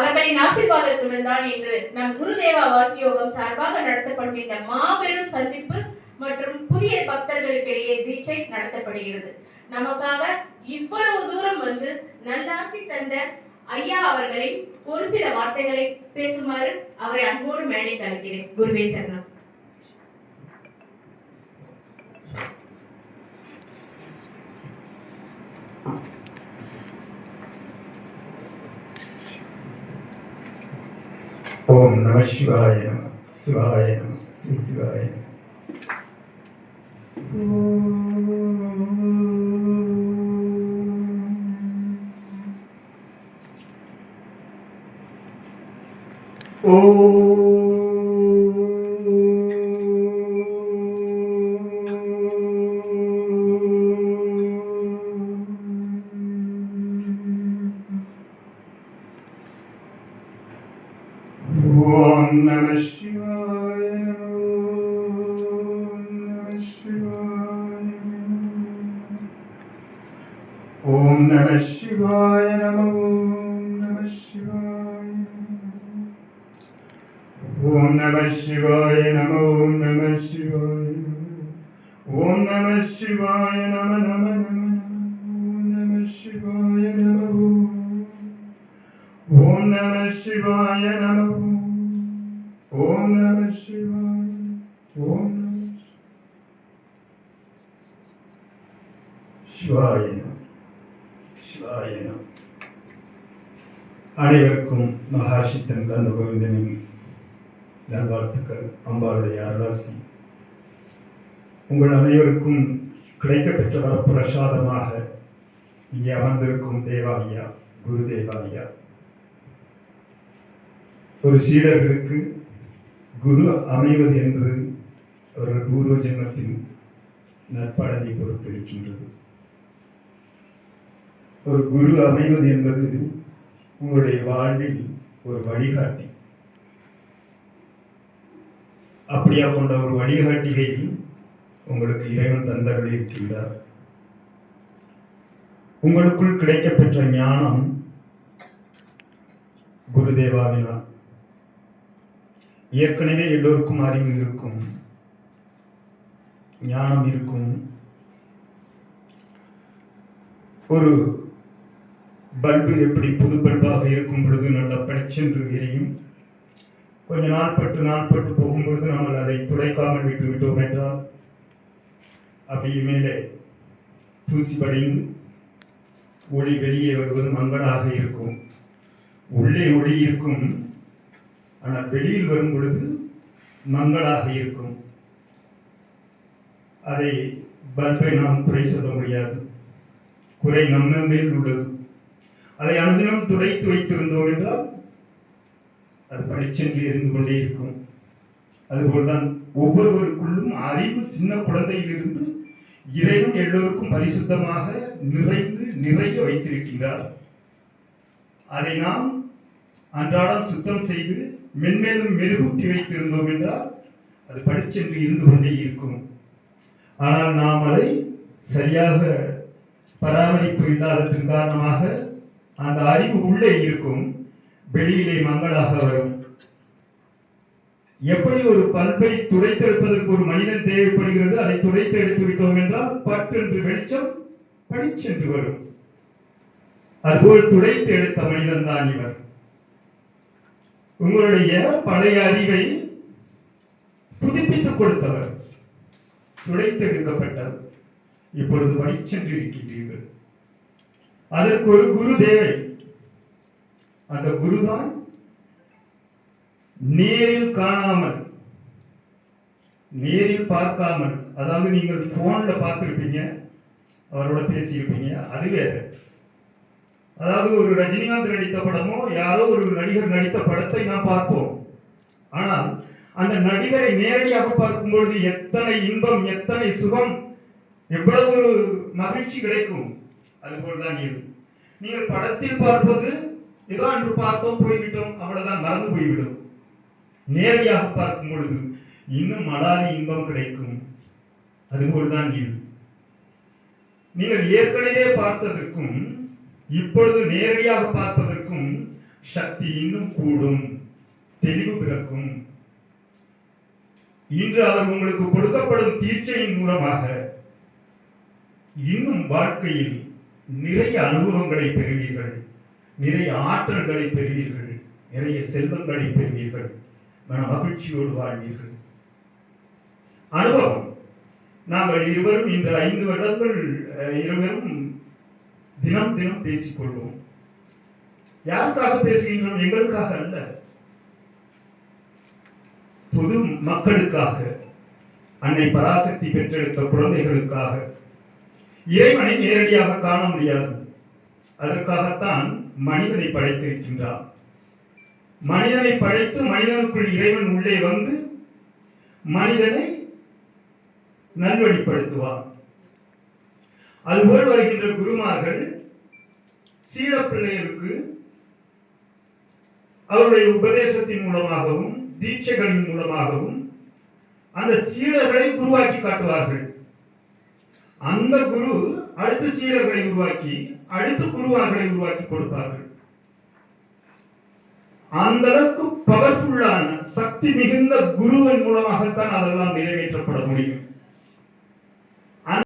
அவர்களின் ஆசீர்வாதத்துடன் தான் இன்று நம் குருதேவா வாசியோகம் சார்பாக நடத்தப்படும் இந்த மாபெரும் சந்திப்பு மற்றும் புதிய பக்தர்களுக்கிடையே தீட்சை நடத்தப்படுகிறது. நமக்காக இவ்வளவு தூரம் வந்து நல்லாசி தந்த ஐயா அவர்களின் ஒரு சில வார்த்தைகளை பேசுமாறு அவரை அன்போடு மேடை அழைக்கிறேன். குருவே சரணம். ஓம் நம சிவாய நம சிவாய நம ஸ்ரீ சிவாய நம. ஓம் நம சிவாய நம ஓம் நம சிவாய நம. ஓம் நம சிவாய நம ஓம் நம சிவாய நம. ஓம் நம சிவாய நம ஓம் நம சிவாய நம. ஓம் நம சிவாய நம நம நம நம. ஓம் நம சிவாய ஓம். ஓம் நம அனைவருக்கும் மகாசித்தன் கந்த கோவிந்தனின் நல்வாழ்த்துக்கள் அம்பாளுடைய அருளாசி உங்கள் அனைவருக்கும் கிடைக்கப்பெற்ற வரப்பிரசாதமாக இங்கே அமர்ந்திருக்கும் தேவாய்யா குரு தேவாய்யா ஒரு சீடர்களுக்கு குரு அமைவது என்பது அவர்கள் பூர்வ ஜென்மத்தின் நற்பாடலை பொறுத்திருக்கின்றது. ஒரு குரு அமைவது என்பது உங்களுடைய வாழ்வில் ஒரு வழிகாட்டி. அப்படியா கொண்ட ஒரு வழிகாட்டியை உங்களுக்கு இறைவன் தந்தருளி இருக்கின்றார். உங்களுக்குள் கிடைக்கப்பெற்ற ஞானம் குருதேவாவினால் ஏற்கனவே எல்லோருக்கும் அறிவு இருக்கும். ஞானம் இருக்கும். ஒரு பல்பு எப்படி புது பல்பாக இருக்கும் பொழுது நல்ல பளிச்சென்று எரியும். கொஞ்ச நாள் பட்டு நாள் பட்டு போகும்பொழுது நம்ம அதை துடைக்காமல் விட்டு விட்டோம் என்றால் அப்படியே மேலே தூசி படைந்து ஒளி வெளியே வருவது மங்களாக இருக்கும். உள்ளே ஒளி இருக்கும். ஆனால் வெளியில் வரும் பொழுது மங்களாக இருக்கும். அதை பல்பை நாம் குறை சொல்ல முடியாது. குறை நம்ம மேல் உள்ளது. அதை அனுதினம் துடைத்து வைத்திருந்தோம் என்றால் அது பளிச்சென்று இருந்து கொண்டே இருக்கும். அதுபோல்தான் ஒவ்வொருவருக்குள்ளும் அறிவு சின்ன குழந்தையிலிருந்து இறைவன் எல்லோருக்கும் பரிசுத்தமாக நிறைந்து நிறைய வைத்திருக்கின்றார். அதை நாம் அன்றாடம் சுத்தம் செய்து மென்மேலும் மெருகூட்டி வைத்திருந்தோம் என்றால் அது படிச்சென்று இருந்து கொண்டே இருக்கும். ஆனால் நாம் அதை சரியாக பராமரிப்பு இல்லாததன் காரணமாக அந்த அறிவு உள்ளே இருக்கும். வெளியிலே மங்களாக வரும். எப்படி ஒரு பல்பை துடைத்தெடுப்பதற்கு ஒரு மனிதன் தேவைப்படுகிறது? அதை துடைத்து எடுத்து விட்டோம் என்றால் பற்றென்று வெளிச்சம் பளிச்சென்று வரும். அதுபோல் துடைத்து எடுத்த மனிதன் தான் இவர். உங்களுடைய பழைய அறிவை புதுப்பித்துக் கொடுத்தவர் துடைத்தெடுக்கப்பட்டவர் இப்பொழுது பளிச்சென்று இருக்கின்றீர்கள் அதற்கு ஒரு குரு தேவை. அந்த குருதான் நேரில் காணாமல் நேரில் பார்க்காமல் அதாவது நீங்கள் போன்ல பார்த்துருப்பீங்க அவரோட பேசியிருப்பீங்க அது வேற. அதாவது ஒரு ரஜினிகாந்த் நடித்த படமோ யாரோ ஒரு நடிகர் நடித்த படத்தை நாம் பார்ப்போம். ஆனால் அந்த நடிகரை நேரடியாக பார்க்கும் பொழுது எத்தனை இன்பம் எத்தனை சுகம் எவ்வளவு ஒரு மகிழ்ச்சி கிடைக்கும். அதுபோல்தான் இது நீங்கள் படத்தில் பார்ப்பது ஏதோ அன்று பார்த்தோம் போய்விட்டோம் அவ்வளவுதான் மறந்து போய்விடும். நேரடியாக பார்க்கும் பொழுது இன்னும் மலாதி இன்பம் கிடைக்கும். அதுபோல்தான் இது நீங்கள் ஏற்கனவே பார்த்ததற்கும் இப்பொழுது நேரடியாக பார்ப்பதற்கும் சக்தி இன்னும் கூடும் தெளிவு பிறக்கும். இன்று அவர் உங்களுக்கு கொடுக்கப்படும் தீட்சையின் மூலமாக இன்னும் வாழ்க்கையில் நிறைய அனுபவங்களை பெறுவீர்கள். நிறைய ஆற்றல்களை பெறுவீர்கள். நிறைய செல்வங்களை பெறுவீர்கள். மன மகிழ்ச்சியோடு வாழ்வீர்கள். அனுபவம். நாங்கள் இருவரும் இந்த ஐந்து வருடங்கள் அஹ், இருவரும் தினம் தினம் பேசிக்கொள்வோம். யாருக்காக பேசுகின்றோம்? எங்களுக்காக அல்ல. பொது மக்களுக்காக அன்னை பராசக்தி பெற்றெடுத்த குழந்தைகளுக்காக. இறைவனை நேரடியாக காண முடியாது. அதற்காகத்தான் மனிதனை படைத்திருக்கின்றார். மனிதனை படைத்து மனிதனுக்குள் இறைவன் உள்ளே வந்து மனிதனை நல்வழிப்படுத்துவார். அதுபோல் வருகின்ற குருமார்கள் சீட பிள்ளைகளுக்கு அவருடைய உபதேசத்தின் மூலமாகவும் தீட்சைகளின் மூலமாகவும் அந்த சீடர்களை உருவாக்கி காட்டுவார்கள். அந்த குரு அடுத்த சீடர்களை உருவாக்கி அடுத்த குருவார்களை உருவாக்கி கொடுப்பார்கள். அந்த அளவுக்கு பவர்ஃபுல்லான சக்தி மிகுந்த குருவின் மூலமாகத்தான் அதெல்லாம் நிறைவேற்றப்பட முடியும்.